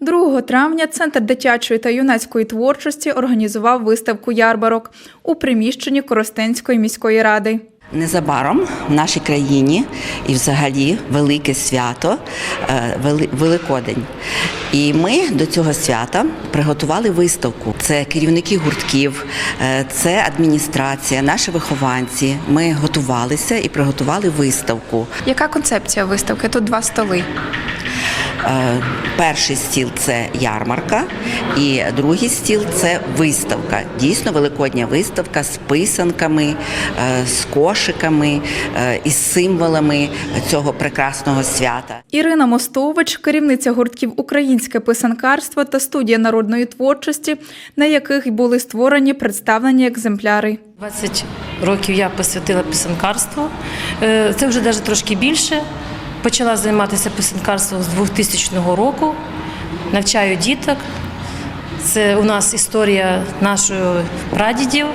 2 травня Центр дитячої та юнацької творчості організував виставку ярмарок у приміщенні Коростенської міської ради. Незабаром в нашій країні і взагалі велике свято е, Великодень. І ми до цього свята приготували виставку. Це керівники гуртків, е, це адміністрація, наші вихованці. Ми готувалися і приготували виставку. Яка концепція виставки? Тут два столи. Е, Перший стіл це ярмарка, і другий стіл це виставка. Дійсно, великодня виставка з писанками, е, з кошиками, е, із символами цього прекрасного свята. Ірина Мостович, керівниця гуртків Українське писанкарство та студія народної творчості, на яких були створені представлені екземпляри. 20 років я посвятила писанкарству. Це вже навіть трошки більше. Почала займатися писанкарством з 2000 року. Навчаю діток. Це у нас історія наших прадідів,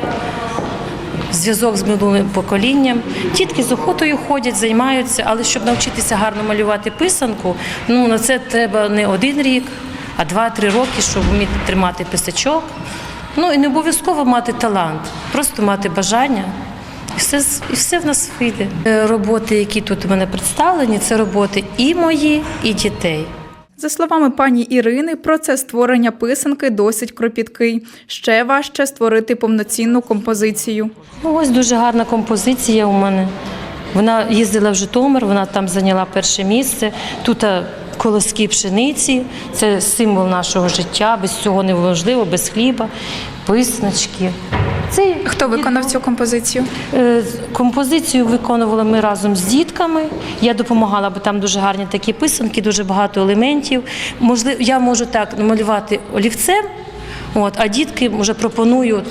зв'язок з минулим поколінням. Дітки з охотою ходять, займаються, але щоб навчитися гарно малювати писанку, ну на це треба не один рік, а два-три роки, щоб вміти тримати писачок. Ну і не обов'язково мати талант, просто мати бажання. І все, і все в нас вийде. Е, Роботи, які тут у мене представлені, це роботи і мої, і дітей. За словами пані Ірини, процес створення писанки досить кропіткий. Ще важче створити повноцінну композицію. Ну, ось дуже гарна композиція у мене. Вона їздила в Житомир, вона там зайняла перше місце. Тут е, колоски пшениці, це символ нашого життя. Без цього неможливо, без хліба, писнички. Це Хто виконав цю композицію? Е, Композицію виконували ми разом з дітками. Я допомагала, бо там дуже гарні такі писанки, дуже багато елементів. Можливо, я можу так малювати олівцем, от, а дітки вже пропоную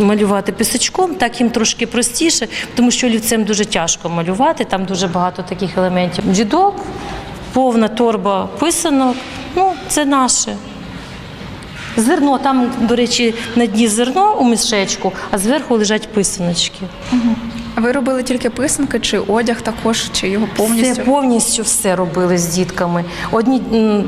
малювати писачком, так їм трошки простіше, тому що олівцем дуже тяжко малювати, там дуже багато таких елементів. Дідок, повна торба писанок, ну це наше. Зерно, там, до речі, на дні зерно у мішечку, а зверху лежать писаночки. А ви робили тільки писанки чи одяг також, чи його повністю? Все, повністю все робили з дітками. Одні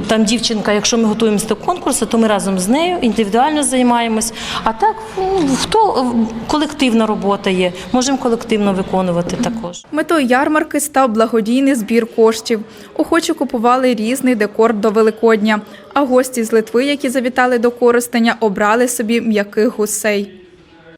там дівчинка, якщо ми готуємося до конкурсу, то ми разом з нею індивідуально займаємось. А так, ну, хто колективна робота є, можемо колективно виконувати також. Метою ярмарки став благодійний збір коштів. Охочі купували різний декор до Великодня, а гості з Литви, які завітали до Коростеня, обрали собі м'яких гусей.